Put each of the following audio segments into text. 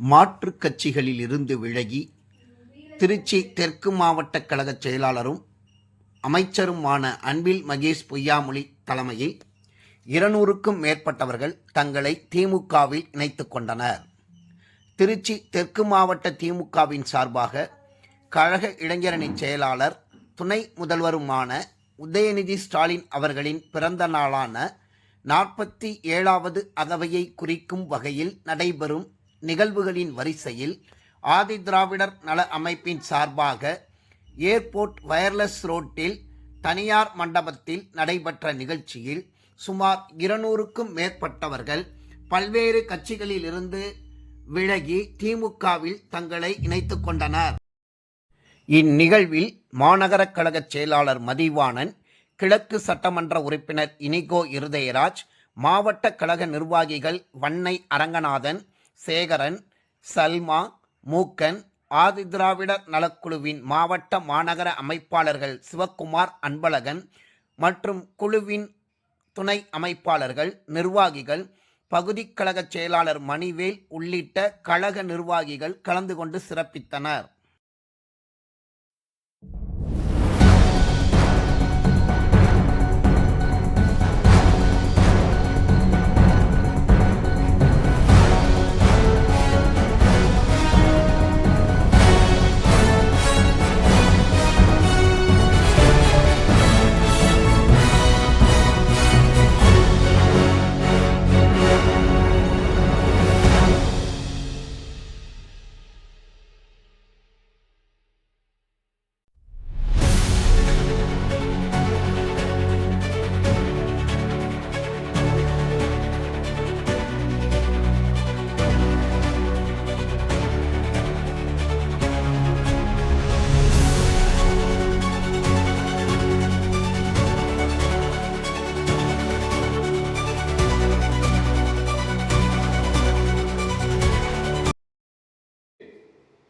மாற்றுக் கட்சிகளில் இருந்து விலகி திருச்சி தெற்கு மாவட்ட கழக செயலாளரும் அமைச்சருமான அன்பில் மகேஷ் பொய்யாமொழி தலைமையில் இருநூறுக்கும் மேற்பட்டவர்கள் தங்களை திமுகவில் இணைத்து கொண்டனர். திருச்சி தெற்கு மாவட்ட திமுகவின் சார்பாக கழக இளைஞரணி செயலாளர் துணை முதல்வருமான உதயநிதி ஸ்டாலின் அவர்களின் பிறந்த நாளான நாற்பத்தி ஏழாவது அகவையை குறிக்கும் வகையில் நடைபெறும் நிகழ்வுகளின் வரிசையில் ஆதி திராவிடர் நல அமைப்பின் சார்பாக ஏர்போர்ட் வயர்லெஸ் ரோட்டில் தனியார் மண்டபத்தில் நடைபெற்ற நிகழ்ச்சியில் சுமார் இருநூறுக்கும் மேற்பட்டவர்கள் பல்வேறு கட்சிகளிலிருந்து விலகி திமுகவில் தங்களை இணைத்து கொண்டனர். இந்நிகழ்வில் மாநகர கழக செயலாளர் மதிவாணன் கிழக்கு சட்டமன்ற உறுப்பினர் இனிகோ இருதயராஜ் மாவட்ட கழக நிர்வாகிகள் வன்னை அரங்கநாதன் சேகரன் சல்மா மூக்கன் ஆதிதிராவிடர் நலக்குழுவின் மாவட்ட மாநகர அமைப்பாளர்கள் சிவக்குமார் அன்பழகன் மற்றும் குழுவின் துணை அமைப்பாளர்கள் நிர்வாகிகள் பகுதிக் கழக செயலாளர் மணிவேல் உள்ளிட்ட கழக நிர்வாகிகள் கலந்து கொண்டு சிறப்பித்தனர்.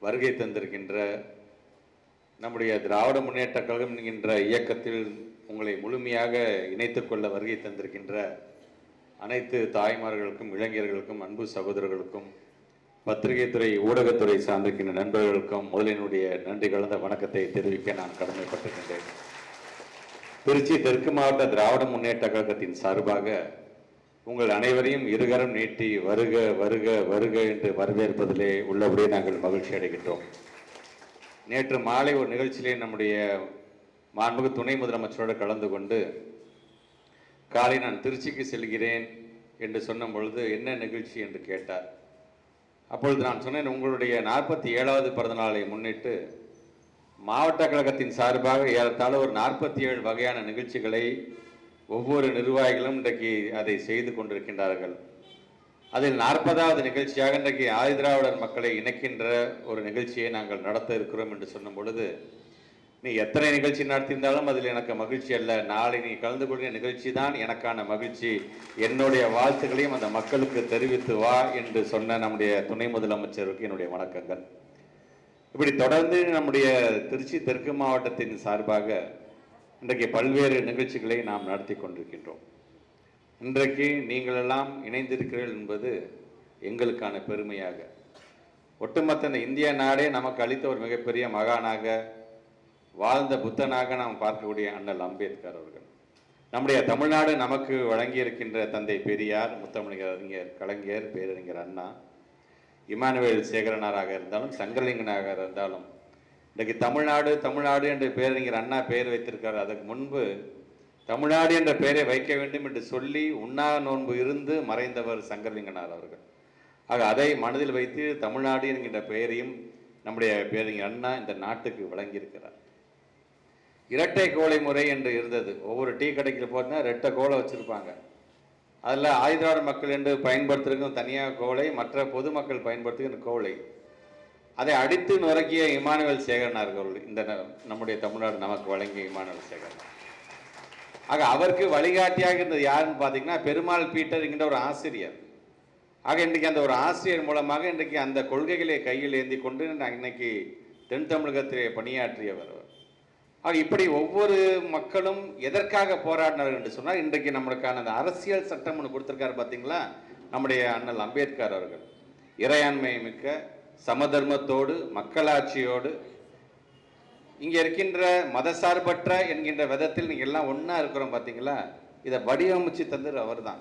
வருகை தந்திருக்கின்ற நம்முடைய திராவிட முன்னேற்ற கழகம் என்கின்ற இயக்கத்தில் உங்களை முழுமையாக இணைத்து கொள்ள வருகை தந்திருக்கின்ற அனைத்து தாய்மார்களுக்கும் இளைஞர்களுக்கும் அன்பு சகோதரர்களுக்கும் பத்திரிகைத்துறை ஊடகத்துறை சார்ந்திருக்கின்ற நண்பர்களுக்கும் முதலினுடைய நன்றி கலந்த வணக்கத்தை தெரிவிக்க நான் கடமைப்பட்டிருக்கின்றேன். திருச்சி தெற்கு மாவட்ட திராவிட முன்னேற்ற கழகத்தின் சார்பாக உங்கள் அனைவரையும் இருகரம் நீட்டி வருக வருக வருக என்று வரவேற்பதிலே உள்ளபடியே நாங்கள் மகிழ்ச்சி அடைகின்றோம். நேற்று மாலை ஒரு நிகழ்ச்சியிலே நம்முடைய மாண்புகு துணை முதலமைச்சரோடு கலந்து கொண்டு காலை நான் திருச்சிக்கு செல்கிறேன் என்று சொன்ன பொழுது என்ன நிகழ்ச்சி என்று கேட்டார். அப்பொழுது நான் சொன்னேன் உங்களுடைய நாற்பத்தி ஏழாவது பிறந்தநாளை முன்னிட்டு மாவட்ட கழகத்தின் சார்பாக ஏறத்தாழ ஒரு நாற்பத்தி ஏழு வகையான நிகழ்ச்சிகளை ஒவ்வொரு நிர்வாகிகளும் இன்றைக்கு அதை செய்து கொண்டிருக்கின்றார்கள். அதில் நாற்பதாவது நிகழ்ச்சியாக இன்றைக்கு ஆதிதிராவிடர் மக்களை இணைக்கின்ற ஒரு நிகழ்ச்சியை நாங்கள் நடத்த இருக்கிறோம் என்று சொன்னும் பொழுது நீ எத்தனை நிகழ்ச்சி நடத்தியிருந்தாலும் அதில் எனக்கு மகிழ்ச்சி அல்ல. நாளை நீ கலந்து கொள்கிற நிகழ்ச்சி தான் எனக்கான மகிழ்ச்சி. என்னுடைய வாழ்த்துக்களையும் அந்த மக்களுக்கு தெரிவித்து வா என்று சொன்ன நம்முடைய துணை முதலமைச்சருக்கு என்னுடைய வணக்கங்கள். இப்படி தொடர்ந்து நம்முடைய திருச்சி தெற்கு மாவட்டத்தின் சார்பாக இன்றைக்கு பல்வேறு நிகழ்ச்சிகளை நாம் நடத்தி கொண்டிருக்கின்றோம். இன்றைக்கு நீங்களெல்லாம் இணைந்திருக்கிறீர்கள் என்பது எங்களுக்கான பெருமையாக. ஒட்டுமொத்த இந்த இந்திய நாடே நமக்கு அளித்த ஒரு மிகப்பெரிய மகானாக வாழ்ந்த புத்தனாக நாம் பார்க்கக்கூடிய அண்ணல் அம்பேத்கர் அவர்கள். நம்முடைய தமிழ்நாடு நமக்கு வழங்கியிருக்கின்ற தந்தை பெரியார் முத்தமிழறிஞர் கலைஞர் பேரறிஞர் அண்ணா இமானுவேல் சேகரனாராக இருந்தாலும் சங்கரலிங்கனாக இருந்தாலும் இன்றைக்கு தமிழ்நாடு தமிழ்நாடு என்று பேரறிஞர் அண்ணா பெயர் வைத்திருக்கார். அதற்கு முன்பு தமிழ்நாடு என்ற பெயரை வைக்க வேண்டும் என்று சொல்லி உண்ணா நோன்பு இருந்து மறைந்தவர் சங்கரலிங்கனார் அவர்கள். ஆக அதை மனதில் வைத்து தமிழ்நாடு என்கின்ற பெயரையும் நம்முடைய பேரறிஞர் அண்ணா இந்த நாட்டுக்கு வழங்கியிருக்கிறார். இரட்டை கோலை முறை என்று இருந்தது. ஒவ்வொரு டீ கடைக்கு போனால் ரெட்டை கோலை வச்சுருப்பாங்க. அதில் ஆயுதாட மக்கள் என்று பயன்படுத்துறதுக்கும் தனியாக கோலை மற்ற பொதுமக்கள் பயன்படுத்துகிற கோலை அதை அடித்து நுறக்கிய இமானுவேல் சேகரனார் அவர்கள் இந்த ந- நம்முடைய தமிழ்நாடு நமக்கு வழங்கிய இமானுவேல் சேகரன். ஆக அவருக்கு வழிகாட்டியாக இருந்தது யாருன்னு பார்த்தீங்கன்னா பெருமாள் பீட்டர் என்கின்ற ஒரு ஆசிரியர். ஆக இன்றைக்கு அந்த ஒரு ஆசிரியர் மூலமாக இன்றைக்கு அந்த கொள்கைகளை கையில் ஏந்தி கொண்டு நான் இன்னைக்கு தென் தமிழகத்திலே பணியாற்றியவர் ஆக இப்படி ஒவ்வொரு மக்களும் எதற்காக போராடினார்கள் என்று சொன்னால் இன்றைக்கு நம்மளுக்கான அந்த அரசியல் சட்டம் ஒன்று கொடுத்துருக்காரு பார்த்தீங்களா நம்முடைய அண்ணல் அம்பேத்கர் அவர்கள். இறையாண்மை மிக்க சமதர்மத்தோடு மக்களாட்சியோடு இங்கே இருக்கின்ற மதசார்பற்ற என்கின்ற விதத்தில் நீங்கள் எல்லாம் ஒன்றா இருக்கிறோம் பார்த்தீங்களா இதை வடிவமைச்சு தந்தது அவர் தான்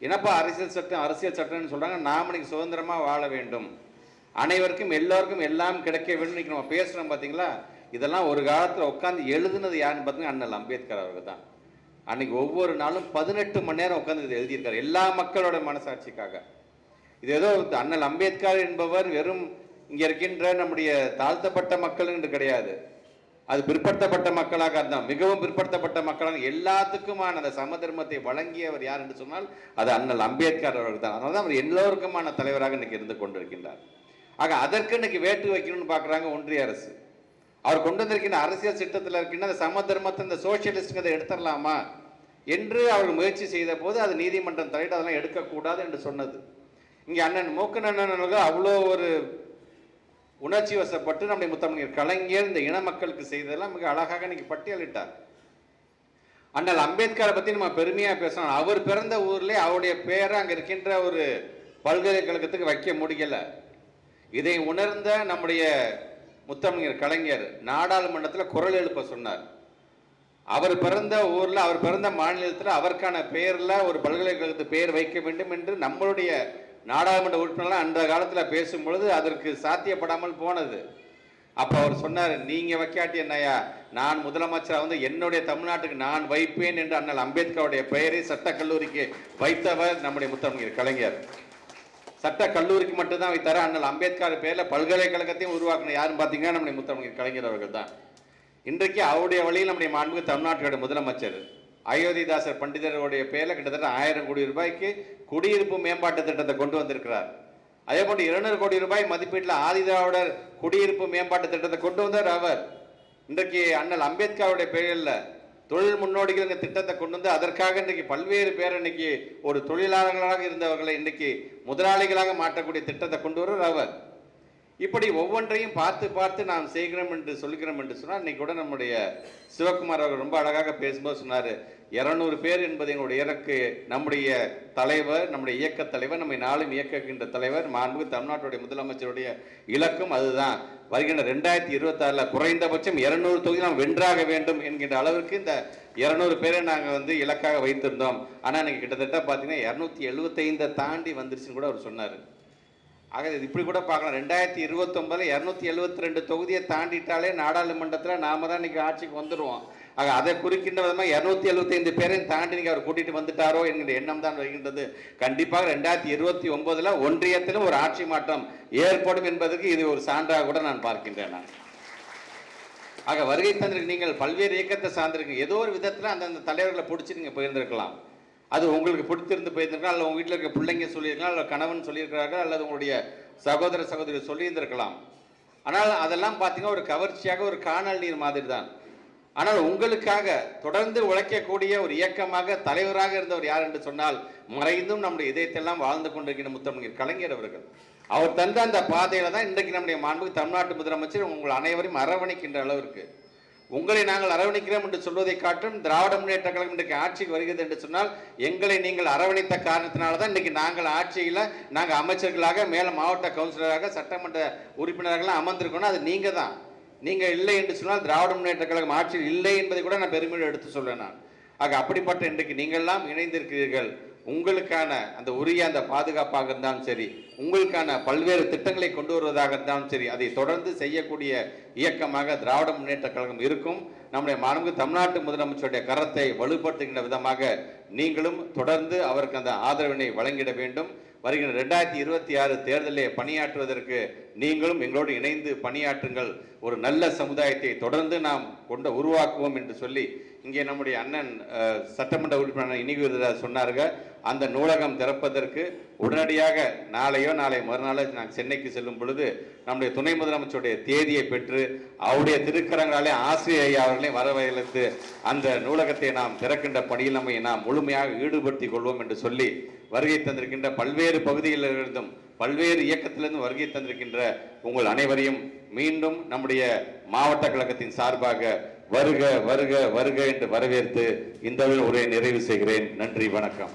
என்னப்பா அரசியல் சட்டம் அரசியல் சட்டம்னு சொல்கிறாங்க நாம் இன்னைக்கு சுதந்திரமாக வாழ வேண்டும். அனைவருக்கும் எல்லோருக்கும் எல்லாம் கிடைக்க வேண்டும். இன்றைக்கி நம்ம பேசுகிறோம் பார்த்தீங்களா இதெல்லாம் ஒரு காலத்தில் உட்காந்து எழுதுனது யாருன்னு பார்த்தீங்கன்னா அண்ணல் அம்பேத்கர் அவர்கள் தான். அன்னைக்கு ஒவ்வொரு நாளும் பதினெட்டு மணி நேரம் உட்காந்து இது எழுதியிருக்காரு. எல்லா மக்களோட மனசாட்சிக்காக. இது ஏதோ அண்ணல் அம்பேத்கர் என்பவர் வெறும் இங்கே இருக்கின்ற நம்முடைய தாழ்த்தப்பட்ட மக்கள் என்று கிடையாது. அது பிற்படுத்தப்பட்ட மக்களாக இருந்தால் மிகவும் பிற்படுத்தப்பட்ட மக்களாக எல்லாத்துக்குமான அந்த சமதர்மத்தை வழங்கியவர் யார் என்று சொன்னால் அது அண்ணல் அம்பேத்கர் அவர்கள் தான் அதனால தான் அவர் எல்லோருக்குமான தலைவராக இன்னைக்கு இருந்து கொண்டிருக்கின்றார். ஆக அதற்கு இன்னைக்கு வேட்டு வைக்கணும்னு பார்க்குறாங்க ஒன்றிய அரசு. அவர் கொண்டு வந்திருக்கின்ற அரசியல் திட்டத்தில் இருக்கின்ற அந்த சமதர்மத்தை இந்த சோசியலிஸ்ட்டுங்க அதை எடுத்துடலாமா? என்று அவர் முயற்சி செய்த போது அது நீதிமன்றம் தலையிட்டு அதெல்லாம் எடுக்கக்கூடாது என்று சொன்னது. இங்கே அண்ணன் மூக்கன் அண்ணன் அவ்வளோ ஒரு உணர்ச்சி வசப்பட்டு நம்முடைய முத்தமிழர் கலைஞர் இந்த இன மக்களுக்கு செய்ததெல்லாம் மிக அழகாக இன்னைக்கு பட்டியலிட்டார். அண்ணல் அம்பேத்கரை பற்றி நம்ம பெருமையாக பேசணும். அவர் பிறந்த ஊர்லேயே அவருடைய பேரை அங்கே இருக்கின்ற ஒரு பல்கலைக்கழகத்துக்கு வைக்க முடியலை. இதை உணர்ந்த நம்முடைய முத்தமிழர் கலைஞர் நாடாளுமன்றத்தில் குரல் எழுப்ப சொன்னார். அவர் பிறந்த ஊரில் அவர் பிறந்த மாநிலத்தில் அவருக்கான பெயரில் ஒரு பல்கலைக்கழகத்து பெயர் வைக்க வேண்டும் என்று நம்மளுடைய நாடாளுமன்ற உறுப்பினர்லாம் அந்த காலத்தில் பேசும்பொழுது அதற்கு சாத்தியப்படாமல் போனது. அப்போ அவர் சொன்னார் நீங்கள் வைக்காட்டி என்னையா நான் முதலமைச்சராக வந்து என்னுடைய தமிழ்நாட்டுக்கு நான் வைப்பேன் என்று அண்ணல் அம்பேத்கருடைய பெயரை சட்டக்கல்லூரிக்கு வைத்தவர் நம்முடைய முத்தமிழர் கலைஞர். சட்ட கல்லூரிக்கு மட்டும்தான் வைத்தார். அண்ணல் அம்பேத்கர் பேரில் பல்கலைக்கழகத்தையும் உருவாக்கின யாருன்னு பார்த்தீங்கன்னா நம்முடைய முத்தமிழர் கலைஞர் அவர்கள் தான். இன்றைக்கு அவருடைய வழியில் நம்முடைய மாண்புக்கு தமிழ்நாட்டுடைய முதலமைச்சர் அயோத்திதாசர் பண்டிதருடைய பேரில் கிட்டத்தட்ட ஆயிரம் கோடி ரூபாய்க்கு குடியிருப்பு மேம்பாட்டு திட்டத்தை கொண்டு வந்திருக்கிறார். அதே போன்று இருநூறு கோடி ரூபாய் மதிப்பீட்டில் ஆதிதிராவிடர் குடியிருப்பு மேம்பாட்டு திட்டத்தை கொண்டு வந்தார் அவர். இன்றைக்கு அண்ணல் அம்பேத்கருடைய பெயரில் தொழில் முன்னோடிகள் திட்டத்தை கொண்டு வந்து அதற்காக இன்றைக்கு பல்வேறு பேர் இன்னைக்கு ஒரு தொழிலாளர்களாக இருந்தவர்களை இன்றைக்கு முதலாளிகளாக மாற்றக்கூடிய திட்டத்தை கொண்டு வருவர் அவர். இப்படி ஒவ்வொன்றையும் பார்த்து பார்த்து நாம் செய்கிறோம் என்று சொல்கிறோம் என்று சொன்னால் இன்னைக்கு கூட நம்முடைய சிவகுமார் அவர் ரொம்ப அழகாக பேசும்போது சொன்னார் இரநூறு பேர் என்பது எங்களுடைய இலக்கு. நம்முடைய தலைவர் நம்முடைய இயக்க தலைவர் நம்மை நாளும் இயக்குகின்ற தலைவர் மாண்பு தமிழ்நாட்டுடைய முதலமைச்சருடைய இலக்கும் அதுதான். வருகின்ற ரெண்டாயிரத்தி இருபத்தாறில் குறைந்தபட்சம் இரநூறு தொகுதி நாம் வென்றாக வேண்டும் என்கின்ற அளவிற்கு இந்த இரநூறு பேரை நாங்கள் வந்து இலக்காக வைத்திருந்தோம். ஆனால் இன்னைக்கு கிட்டத்தட்ட பார்த்தீங்கன்னா இரநூத்தி எழுபத்தைந்தை தாண்டி வந்துருச்சுன்னு கூட அவர் சொன்னார். ஆக இது இப்படி கூட பார்க்கலாம். ரெண்டாயிரத்தி இருபத்தொம்பதில் இரநூத்தி எழுபத்தி ரெண்டு தொகுதியை தாண்டிட்டாலே நாடாளுமன்றத்தில் நாம தான் இன்னைக்கு ஆட்சிக்கு வந்துடுவோம் ஆக அதை குறிக்கின்ற விதமாக இரநூத்தி எழுபத்தைந்து பேரையும் தாண்டி நீங்கள் அவர் கூட்டிகிட்டு வந்துட்டாரோ என்கிற எண்ணம் தான் வருகின்றது. கண்டிப்பாக ரெண்டாயிரத்தி இருபத்தி ஒன்பதில் ஒன்றியத்திலும் ஒரு ஆட்சி மாற்றம் ஏற்படும் என்பதற்கு இது ஒரு சான்றாக கூட நான் பார்க்கின்றேன் நான். ஆக வருகை தந்திருக்கு நீங்கள் பல்வேறு இயக்கத்தை சார்ந்திருக்கீங்க. ஏதோ ஒரு விதத்தில் அந்தந்த தலைவர்களை பிடிச்சி நீங்கள் போயிருந்திருக்கலாம். அது உங்களுக்கு பிடிச்சிருந்து போயிருந்திருக்கலாம் அல்லது உங்கள் வீட்டில் இருக்க பிள்ளைங்க சொல்லியிருக்கலாம் அல்லது கணவன் சொல்லியிருக்கிறார்கள் அல்லது உங்களுடைய சகோதர சகோதரி சொல்லியிருந்திருக்கலாம். ஆனால் அதெல்லாம் பார்த்தீங்கன்னா ஒரு கவர்ச்சியாக ஒரு காணல் நீர் மாதிரி தான் ஆனால் உங்களுக்காக தொடர்ந்து உழைக்கக்கூடிய ஒரு இயக்கமாக தலைவராக இருந்தவர் யார் என்று சொன்னால் மறைந்தும் நம்முடைய இதயத்தெல்லாம் வாழ்ந்து கொண்டிருக்கிற முத்தமிழர் கலைஞர் அவர்கள். அவர் தந்த அந்த பாதையில தான் இன்றைக்கு நம்முடைய மாண்புக்கு தமிழ்நாட்டு முதலமைச்சர் உங்கள் அனைவரையும் அரவணைக்கின்ற அளவிற்கு உங்களை நாங்கள் அரவணைக்கிறோம் என்று சொல்வதை காட்டும் திராவிட முன்னேற்ற கழகம் இன்றைக்கு ஆட்சிக்கு வருகிறது என்று சொன்னால் எங்களை நீங்கள் அரவணைத்த காரணத்தினால தான் இன்றைக்கி நாங்கள் ஆட்சியில் நாங்கள் அமைச்சர்களாக மேலே மாவட்ட கவுன்சிலராக சட்டமன்ற உறுப்பினர்களாக அமர்ந்திருக்கணும் அது நீங்கள் தான் நீங்கள் இல்லை என்று சொன்னால் திராவிட முன்னேற்ற கழகம் ஆட்சியில் இல்லை என்பதை கூட நான் பெருமையோடு எடுத்து சொல்வேன் நான். ஆக அப்படிப்பட்ட இன்றைக்கு நீங்கள்லாம் இணைந்திருக்கிறீர்கள். உங்களுக்கான அந்த உரிய அந்த பாதுகாப்பாக இருந்தாலும் சரி உங்களுக்கான பல்வேறு திட்டங்களை கொண்டு வருவதாக இருந்தாலும் சரி அதை தொடர்ந்து செய்யக்கூடிய இயக்கமாக திராவிட முன்னேற்ற கழகம் இருக்கும். நம்முடைய மாண்பு தமிழ்நாட்டு முதலமைச்சருடைய கரத்தை வலுப்படுத்துகின்ற விதமாக நீங்களும் தொடர்ந்து அவருக்கு அந்த ஆதரவினை வழங்கிட வேண்டும். வருகிற ரெண்டாயிரத்தி இருபத்தி ஆறு தேர்தலில் பணியாற்றுவதற்கு நீங்களும் எங்களோடு இணைந்து பணியாற்றுங்கள். ஒரு நல்ல சமுதாயத்தை தொடர்ந்து நாம் கொண்டு உருவாக்குவோம் என்று சொல்லி இங்கே நம்முடைய அண்ணன் சட்டமன்ற உறுப்பினர் இனிகுவதா சொன்னார்கள் அந்த நூலகம் திறப்பதற்கு உடனடியாக நாளையோ நாளை மறுநாளோ நான் சென்னைக்கு செல்லும் பொழுது நம்முடைய துணை முதலமைச்சருடைய தேதியை பெற்று அவருடைய திருக்கரங்களாலே ஆசிரியர் ஐயா அவர்களை வரவழைத்து அந்த நூலகத்தை நாம் திறக்கின்ற பணியில் நம்மை நாம் முழுமையாக ஈடுபடுத்திக் கொள்வோம் என்று சொல்லி வருகை தந்திருக்கின்ற பல்வேறு பகுதிகளிலிருந்தும் பல்வேறு இயக்கத்திலிருந்து வருகை தந்திருக்கின்ற உங்கள் அனைவரையும் மீண்டும் நம்முடைய மாவட்ட கழகத்தின் சார்பாக வருக வருக வருக என்று வரவேற்று இந்த உரையை நிறைவு செய்கிறேன். நன்றி வணக்கம்.